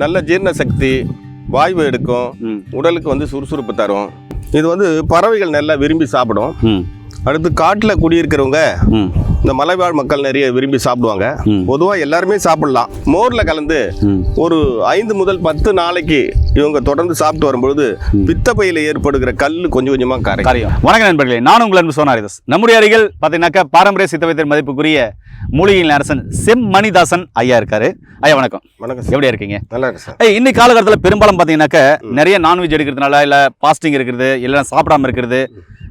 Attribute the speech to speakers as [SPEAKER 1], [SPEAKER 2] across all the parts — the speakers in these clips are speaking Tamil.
[SPEAKER 1] நல்ல ஜீரண சக்தி வாய்வு எடுக்கும் உடலுக்கு வந்து சுறுசுறுப்பு தரும். இது வந்து பறவைகள் நல்லா விரும்பி சாப்பிடும். அடுத்து காட்டில் குடியிருக்கிறவங்க இந்த மலைவாழ் மக்கள் நிறைய விரும்பி சாப்பிடுவாங்க. பொதுவாக எல்லாருமே சாப்பிடலாம். மோரில் கலந்து ஒரு ஐந்து முதல் பத்து நாளைக்கு இவங்க தொடர்ந்து சாப்பிட்டு வரும்பொழுது பித்தப்பையில் ஏற்படுகிற கல் கொஞ்சம் கொஞ்சமாக கரை
[SPEAKER 2] காரியம். வணக்கம் நண்பர்களே நான் உங்கள் அன்பு சோனாரிதாஸ் நம்முடைய அருகில் பார்த்தீங்கன்னாக்கா பாரம்பரிய சித்த வைத்தியர் மதிப்புக்குரிய மூலிகையின் அரசன் செம்மணிதாசன் ஐயா இருக்காரு. ஐயா வணக்கம்.
[SPEAKER 1] வணக்கம்
[SPEAKER 2] எப்படி இருக்கீங்க?
[SPEAKER 1] நல்லா இருக்கு சார்.
[SPEAKER 2] இன்னைக்கு காலகட்டத்தில் பெரும்பாலும் பார்த்தீங்கன்னாக்கா நிறைய நான்வெஜ் எடுக்கிறதுனால இல்லை பாஸ்டிங் இருக்கிறது இல்லை சாப்பிடாம இருக்கிறது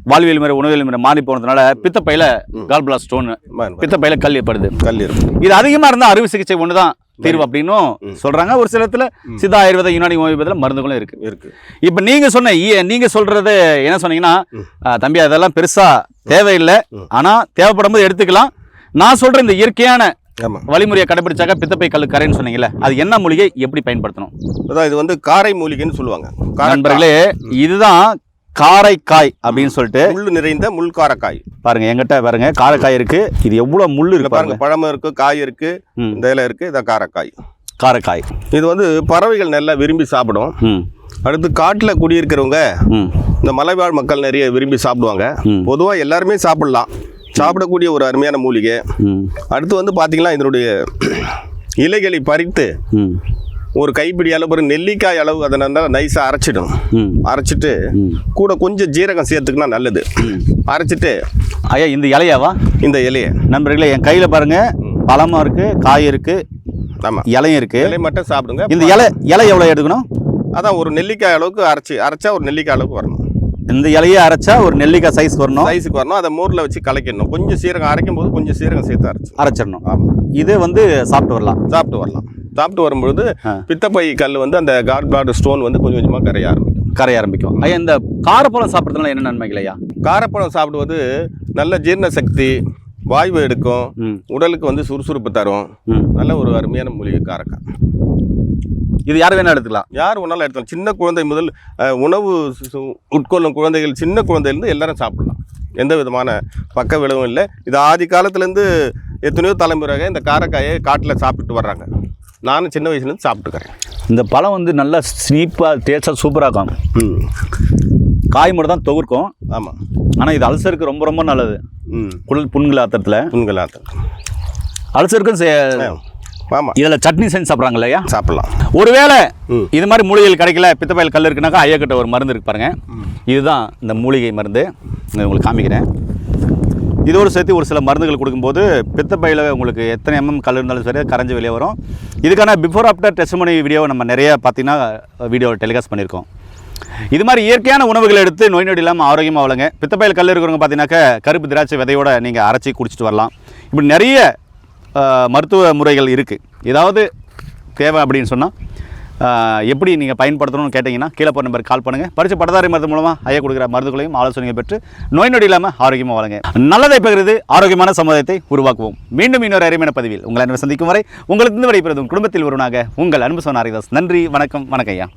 [SPEAKER 2] வாழ்வியல் முறை உணவியல் முறை மாறி போனதுனால பித்தப்பையில கால்புலா ஸ்டோன்
[SPEAKER 1] ஆமா, ஆமா.
[SPEAKER 2] பித்தப்பையில கல் ஏற்படுது.
[SPEAKER 1] கல்
[SPEAKER 2] இது அதிகமா இருந்தா அறுவை சிகிச்சை ஒன்று தான் தீர்வு அப்படின்னும் சொல்றாங்க. ஒரு சில இடத்துல சித்தா ஆயுர்வேத யுனானி ஹோமியோபதியில் மருந்துகளும் இருக்கு.
[SPEAKER 1] இருக்கு.
[SPEAKER 2] இப்போ நீங்க சொன்ன நீங்க சொல்றது என்ன சொன்னீங்கன்னா தம்பி அதெல்லாம் பெருசா தேவையில்லை. ஆனா தேவைப்படும் போது எடுத்துக்கலாம். நான் சொல்ற இந்த இயற்கையான வழிமுறையை கடைபிடிச்சாக்க பித்தப்பை கல் கரைன்னு சொன்னீங்கல்ல அது என்ன மூலிகை எப்படி பயன்படுத்தணும்?
[SPEAKER 1] அதான் இது வந்து காரை மூலிகைன்னு சொல்லுவாங்க.
[SPEAKER 2] நண்பர்களே இதுதான் காரைக்காய் அப்படின்னு சொல்லிட்டு
[SPEAKER 1] முள் நிறைந்த முள் காரக்காய்.
[SPEAKER 2] பாருங்க எங்கிட்ட பாருங்க காரைக்காய் இருக்கு. இது எவ்வளவு
[SPEAKER 1] இதுல
[SPEAKER 2] இருக்கு
[SPEAKER 1] பாருங்க பழமும் இருக்கு காய் இருக்கு. இந்த இலை இருக்கு இதான் காரக்காய்.
[SPEAKER 2] காரைக்காய்.
[SPEAKER 1] இது வந்து பறவைகள் நல்லா விரும்பி சாப்பிடும். அடுத்து காட்டில் குடியிருக்கிறவங்க இந்த மலைவாழ் மக்கள் நிறைய விரும்பி சாப்பிடுவாங்க. பொதுவாக எல்லாருமே சாப்பிடலாம். சாப்பிடக்கூடிய ஒரு அருமையான மூலிகை. அடுத்து வந்து பார்த்தீங்கன்னா இதனுடைய இலைகளை பறித்து ஒரு கைப்பிடி அளவு ஒரு நெல்லிக்காய் அளவு அதை நல்லா நைஸாக அரைச்சிடும் அரைச்சிட்டு கூட கொஞ்சம் ஜீரகம் சேர்த்துக்கினா நல்லது. அரைச்சிட்டு
[SPEAKER 2] ஐயா இந்த இலையாவா?
[SPEAKER 1] இந்த இலையை.
[SPEAKER 2] நண்பர்களே என் கையில பாருங்க. பழமும் இருக்கு காய் இருக்கு
[SPEAKER 1] ஆமாம்
[SPEAKER 2] இலையும் இருக்கு.
[SPEAKER 1] இலை மட்டும் சாப்பிடுங்க.
[SPEAKER 2] இந்த இலை இலை எவ்வளோ எடுக்கணும்?
[SPEAKER 1] அதான் ஒரு நெல்லிக்காய் அளவுக்கு அரைச்சி அரைச்சா ஒரு நெல்லிக்காய் அளவுக்கு வரணும்.
[SPEAKER 2] இந்த இலையை அரைச்சா ஒரு நெல்லிக்காய் சைஸ் வரணும்.
[SPEAKER 1] சைஸுக்கு வரணும். அதை மோரில் வச்சு கலக்கிடணும். கொஞ்சம் சீரகம் அரைக்கும் போது கொஞ்சம் சீரகம் சேர்த்து அரைச்சி.
[SPEAKER 2] அரைச்சிடணும்.
[SPEAKER 1] ஆமாம்
[SPEAKER 2] இது வந்து சாப்பிட்டு வரலாம்.
[SPEAKER 1] சாப்பிட்டு வரலாம். சாப்பிட்டு வரும்பொழுது. பித்தப்பை கல் வந்து அந்த காட் பிளாட் ஸ்டோன் வந்து கொஞ்சம் கொஞ்சமாக கரைய ஆரம்பிக்கும்.
[SPEAKER 2] கரைய ஆரம்பிக்கும். ஐயா இந்த காரப்பழம் சாப்பிட்றதுனால என்ன நன்மைகள் ஐயா?
[SPEAKER 1] காரப்பழம் சாப்பிடுவது நல்ல ஜீரண சக்தி வாய்வு எடுக்கும் உடலுக்கு வந்து சுறுசுறுப்பு தரும். நல்ல ஒரு அருமையான மூலிகை காரக்காய்
[SPEAKER 2] இது யார் வேணா எடுத்துக்கலாம்.
[SPEAKER 1] யார் ஒன்றாலும் எடுத்தாலும் சின்ன குழந்தை முதல் உணவு உட்கொள்ளும் குழந்தைகள் சின்ன குழந்தையிலேருந்து எல்லாரும் சாப்பிடலாம். எந்த விதமான பக்க விளைவும் இல்லை. இது ஆதி காலத்துலேருந்து எத்தனையோ தலைமுறையாக இந்த காரக்காயை காட்டில் சாப்பிட்டு வர்றாங்க. நானும் சின்ன வயசுலேருந்து சாப்பிட்டுக்கிறேன்.
[SPEAKER 2] இந்த பழம் வந்து நல்லா ஸ்னீப்பாக டேஸ்டாக சூப்பராக இருக்கும்.
[SPEAKER 1] ம்.
[SPEAKER 2] காய் மட்டும் தான் தொகுக்கும்.
[SPEAKER 1] ஆமாம்
[SPEAKER 2] ஆனால் இது அல்சருக்கு ரொம்ப ரொம்ப நல்லது.
[SPEAKER 1] ம்.
[SPEAKER 2] குடல் புண்கள் ஆத்திரத்தில்
[SPEAKER 1] புண்களாத்தல்
[SPEAKER 2] அல்சருக்கும்
[SPEAKER 1] ஆமாம்
[SPEAKER 2] இதில் சட்னி செஞ்சு சாப்பிட்றாங்க இல்லையா?
[SPEAKER 1] சாப்பிடலாம்.
[SPEAKER 2] ஒருவேளை. இது மாதிரி மூலிகைகள் கிடைக்கல பித்தப்பயல் கல் இருக்குனாக்கா ஐயா கிட்ட ஒரு மருந்து இருக்கு பாருங்க. இதுதான் இந்த மூலிகை மருந்து. நான் உங்களுக்கு காமிக்கிறேன். இதோடு சேர்த்து ஒரு சில மருந்துகள் கொடுக்கும்போது பித்தப்பையில் உங்களுக்கு எத்தனை எம்எம் கல் இருந்தாலும் சரி கரைஞ்சி கரைஞ்சு வெளியே வரும். இதுக்கான பிஃபோர் ஆஃப்டர் டெஸ்ட்மனி வீடியோ நம்ம நிறைய பார்த்தீங்கன்னா வீடியோ டெலிகாஸ்ட் பண்ணியிருக்கோம். இது மாதிரி இயற்கையான உணவுகள் எடுத்து நோய் நொடி இல்லாமல் ஆரோக்கியமாக வளங்க. பித்தப்பையில் கல் இருக்கிறவங்க பார்த்தீங்கன்னாக்கா கருப்பு திராட்சை விதையோட நீங்கள் அரைச்சி குடிச்சிட்டு வரலாம். இப்படி நிறைய மருத்துவ முறைகள் இருக்குது ஏதாவது தேவை அப்படின்னு சொன்னால் எப்படி நீங்கள் பயன்படுத்தணும்னு கேட்டிங்கன்னா கீழே போகிற நம்பருக்கு கால் பண்ணுங்கள் பரிசு பட்டதாரி மருந்து மூலமாக ஐயா கொடுக்குற மருந்துகளையும் ஆலோசனைகள் பெற்று நோய் நொடி இல்லாமல் ஆரோக்கியமாக வளங்க நல்லதை பகிர்ந்து ஆரோக்கியமான சமுதாயத்தை உருவாக்குவோம். மீண்டும் இன்னொரு அருமையான பதிவில் உங்களை அன்பு சந்திக்கும் வரை உங்களுக்கு இருந்து விடைபெறும் குடும்பத்தில் ஒருவனாக உங்கள் அன்பு சொன்ன ஹரிதாஸ். நன்றி வணக்கம் வணக்கம் ஐயா.